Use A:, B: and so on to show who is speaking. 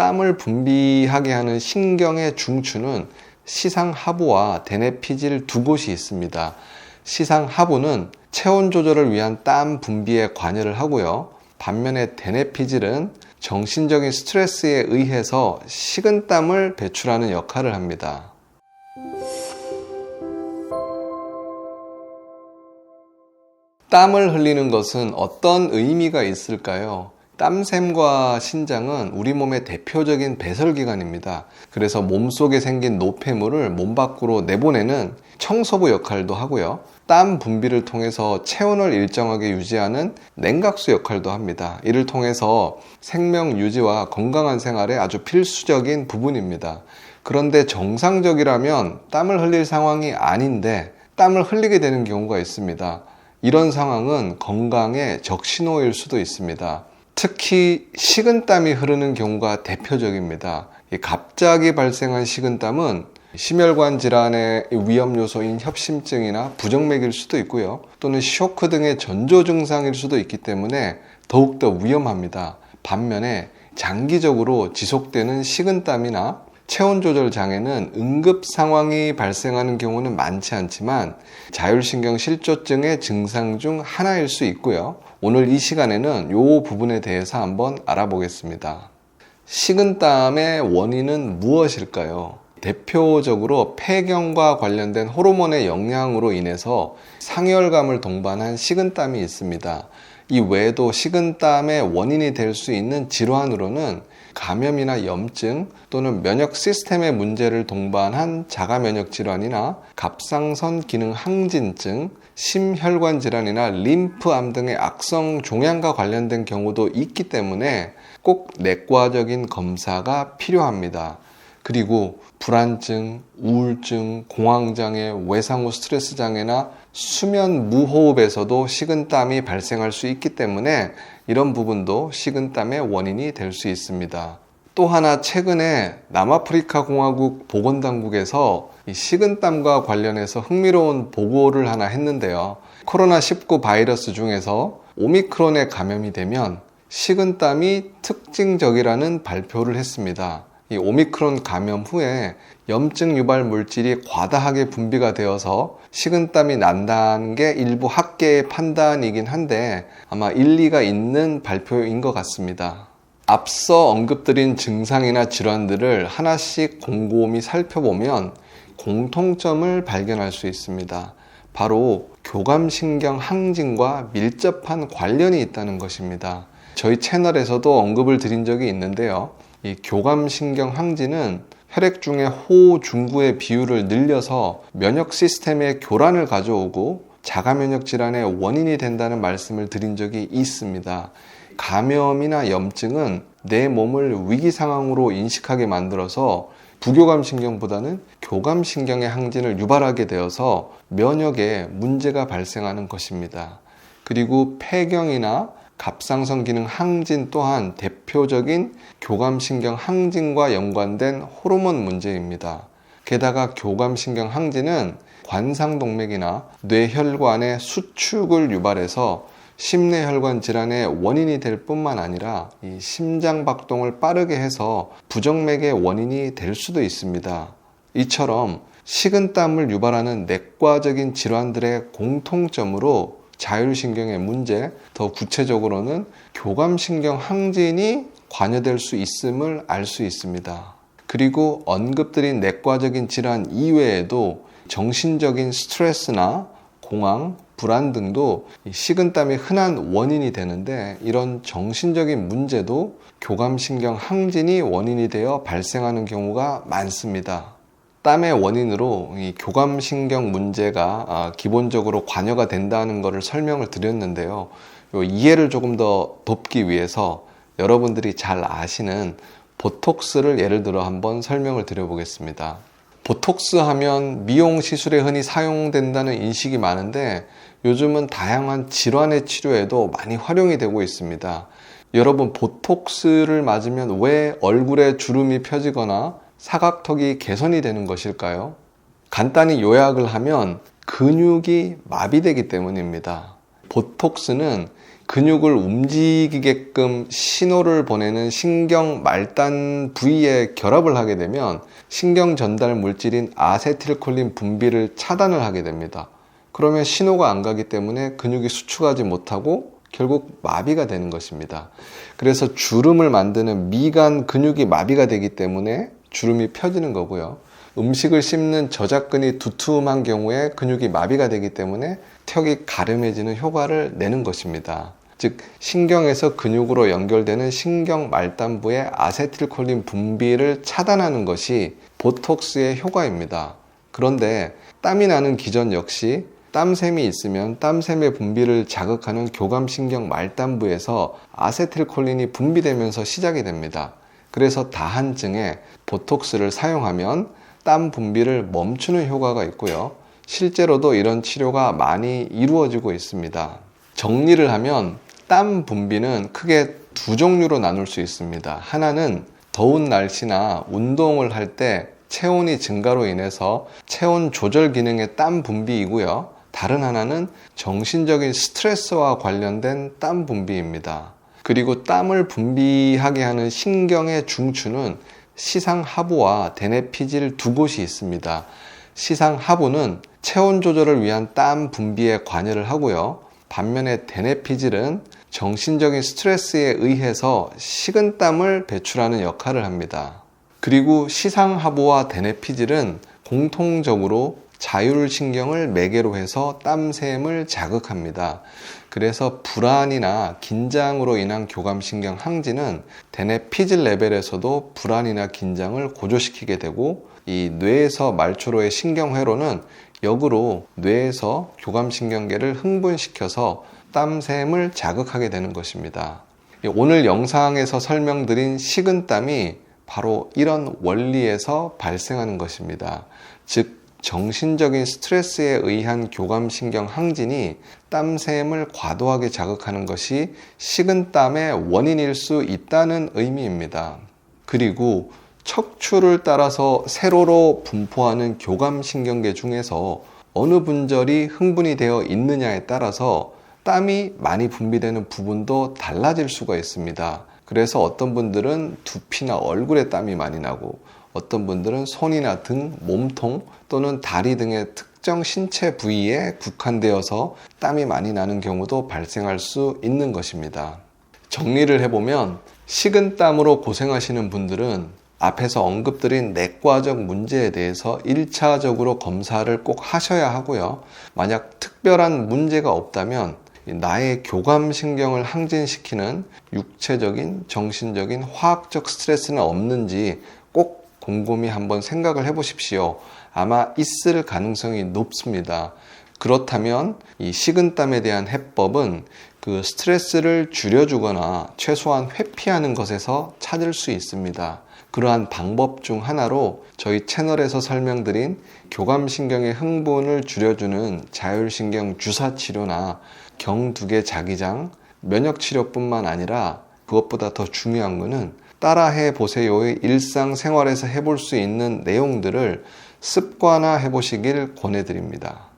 A: 땀을 분비하게 하는 신경의 중추는 시상하부와 대뇌피질 두 곳이 있습니다. 시상하부는 체온 조절을 위한 땀 분비에 관여를 하고요. 반면에 대뇌피질은 정신적인 스트레스에 의해서 식은 땀을 배출하는 역할을 합니다. 땀을 흘리는 것은 어떤 의미가 있을까요? 땀샘과 신장은 우리 몸의 대표적인 배설기관입니다. 그래서 몸 속에 생긴 노폐물을 몸 밖으로 내보내는 청소부 역할도 하고요. 땀 분비를 통해서 체온을 일정하게 유지하는 냉각수 역할도 합니다. 이를 통해서 생명 유지와 건강한 생활에 아주 필수적인 부분입니다. 그런데 정상적이라면 땀을 흘릴 상황이 아닌데 땀을 흘리게 되는 경우가 있습니다. 이런 상황은 건강에 적신호일 수도 있습니다. 특히 식은땀이 흐르는 경우가 대표적입니다. 갑자기 발생한 식은땀은 심혈관 질환의 위험 요소인 협심증이나 부정맥일 수도 있고요. 또는 쇼크 등의 전조 증상일 수도 있기 때문에 더욱더 위험합니다. 반면에 장기적으로 지속되는 식은땀이나 체온 조절 장애는 응급 상황이 발생하는 경우는 많지 않지만 자율신경 실조증의 증상 중 하나일 수 있고요. 오늘 이 시간에는 이 부분에 대해서 한번 알아보겠습니다. 식은땀의 원인은 무엇일까요? 대표적으로 폐경과 관련된 호르몬의 영향으로 인해서 상열감을 동반한 식은땀이 있습니다. 이 외에도 식은땀의 원인이 될 수 있는 질환으로는 감염이나 염증 또는 면역 시스템의 문제를 동반한 자가 면역 질환이나 갑상선 기능 항진증, 심혈관 질환이나 림프암 등의 악성 종양과 관련된 경우도 있기 때문에 꼭 내과적인 검사가 필요합니다. 그리고 불안증, 우울증, 공황장애, 외상후 스트레스 장애나 수면 무호흡에서도 식은땀이 발생할 수 있기 때문에 이런 부분도 식은땀의 원인이 될 수 있습니다. 또 하나 최근에 남아프리카 공화국 보건당국에서 식은땀과 관련해서 흥미로운 보고를 하나 했는데요. 코로나19 바이러스 중에서 오미크론에 감염이 되면 식은땀이 특징적이라는 발표를 했습니다. 이 오미크론 감염 후에 염증 유발 물질이 과다하게 분비가 되어서 식은땀이 난다는 게 일부 학계의 판단이긴 한데 아마 일리가 있는 발표인 것 같습니다. 앞서 언급드린 증상이나 질환들을 하나씩 곰곰이 살펴보면 공통점을 발견할 수 있습니다. 바로 교감신경 항진과 밀접한 관련이 있다는 것입니다. 저희 채널에서도 언급을 드린 적이 있는데요. 이 교감신경 항진은 혈액 중에 호, 중구의 비율을 늘려서 면역 시스템의 교란을 가져오고 자가 면역 질환의 원인이 된다는 말씀을 드린 적이 있습니다. 감염이나 염증은 내 몸을 위기 상황으로 인식하게 만들어서 부교감 신경보다는 교감 신경의 항진을 유발하게 되어서 면역에 문제가 발생하는 것입니다. 그리고 폐경이나 갑상선 기능 항진 또한 대표적인 교감신경 항진과 연관된 호르몬 문제입니다. 게다가 교감신경 항진은 관상동맥이나 뇌혈관의 수축을 유발해서 심내혈관 질환의 원인이 될 뿐만 아니라 심장 박동을 빠르게 해서 부정맥의 원인이 될 수도 있습니다. 이처럼 식은땀을 유발하는 내과적인 질환들의 공통점으로 자율신경의 문제, 더 구체적으로는 교감신경 항진이 관여될 수 있음을 알 수 있습니다. 그리고 언급드린 내과적인 질환 이외에도 정신적인 스트레스나 공황, 불안 등도 식은땀이 흔한 원인이 되는데 이런 정신적인 문제도 교감신경 항진이 원인이 되어 발생하는 경우가 많습니다. 땀의 원인으로 이 교감신경 문제가 아, 기본적으로 관여가 된다는 것을 설명을 드렸는데요. 이해를 조금 더 돕기 위해서 여러분들이 잘 아시는 보톡스를 예를 들어 한번 설명을 드려보겠습니다. 보톡스 하면 미용 시술에 흔히 사용된다는 인식이 많은데 요즘은 다양한 질환의 치료에도 많이 활용이 되고 있습니다. 여러분 보톡스를 맞으면 왜 얼굴에 주름이 펴지거나 사각턱이 개선이 되는 것일까요? 간단히 요약을 하면 근육이 마비되기 때문입니다. 보톡스는 근육을 움직이게끔 신호를 보내는 신경 말단 부위에 결합을 하게 되면 신경 전달 물질인 아세틸콜린 분비를 차단을 하게 됩니다. 그러면 신호가 안 가기 때문에 근육이 수축하지 못하고 결국 마비가 되는 것입니다. 그래서 주름을 만드는 미간 근육이 마비가 되기 때문에 주름이 펴지는 거고요. 음식을 씹는 저작근이 두툼한 경우에 근육이 마비가 되기 때문에 턱이 가름해지는 효과를 내는 것입니다. 즉 신경에서 근육으로 연결되는 신경 말단부의 아세틸콜린 분비를 차단하는 것이 보톡스의 효과입니다. 그런데 땀이 나는 기전 역시 땀샘이 있으면 땀샘의 분비를 자극하는 교감신경 말단부에서 아세틸콜린이 분비되면서 시작이 됩니다. 그래서 다한증에 보톡스를 사용하면 땀 분비를 멈추는 효과가 있고요. 실제로도 이런 치료가 많이 이루어지고 있습니다. 정리를 하면 땀 분비는 크게 두 종류로 나눌 수 있습니다. 하나는 더운 날씨나 운동을 할 때 체온이 증가로 인해서 체온 조절 기능의 땀 분비이고요. 다른 하나는 정신적인 스트레스와 관련된 땀 분비입니다. 그리고 땀을 분비하게 하는 신경의 중추는 시상하부와 대뇌피질 두 곳이 있습니다. 시상하부는 체온 조절을 위한 땀 분비에 관여를 하고요. 반면에 대뇌피질은 정신적인 스트레스에 의해서 식은 땀을 배출하는 역할을 합니다. 그리고 시상하부와 대뇌피질은 공통적으로 자율신경을 매개로 해서 땀샘을 자극합니다. 그래서 불안이나 긴장으로 인한 교감신경 항진은 대뇌 피질 레벨에서도 불안이나 긴장을 고조시키게 되고 이 뇌에서 말초로의 신경회로는 역으로 뇌에서 교감신경계를 흥분시켜서 땀샘을 자극하게 되는 것입니다. 오늘 영상에서 설명드린 식은땀이 바로 이런 원리에서 발생하는 것입니다. 즉, 정신적인 스트레스에 의한 교감신경 항진이 땀샘을 과도하게 자극하는 것이 식은땀의 원인일 수 있다는 의미입니다. 그리고 척추를 따라서 세로로 분포하는 교감신경계 중에서 어느 분절이 흥분이 되어 있느냐에 따라서 땀이 많이 분비되는 부분도 달라질 수가 있습니다. 그래서 어떤 분들은 두피나 얼굴에 땀이 많이 나고 어떤 분들은 손이나 등, 몸통 또는 다리 등의 특정 신체 부위에 국한되어서 땀이 많이 나는 경우도 발생할 수 있는 것입니다. 정리를 해보면 식은땀으로 고생하시는 분들은 앞에서 언급드린 내과적 문제에 대해서 1차적으로 검사를 꼭 하셔야 하고요. 만약 특별한 문제가 없다면 나의 교감신경을 항진시키는 육체적인, 정신적인, 화학적 스트레스는 없는지 꼭 곰곰이 한번 생각을 해보십시오. 아마 있을 가능성이 높습니다. 그렇다면 이 식은땀에 대한 해법은 그 스트레스를 줄여주거나 최소한 회피하는 것에서 찾을 수 있습니다. 그러한 방법 중 하나로 저희 채널에서 설명드린 교감신경의 흥분을 줄여주는 자율신경 주사 치료나 경두개 자기장, 면역치료뿐만 아니라 그것보다 더 중요한 것은 따라해 보세요의 일상생활에서 해볼 수 있는 내용들을 습관화 해보시길 권해드립니다.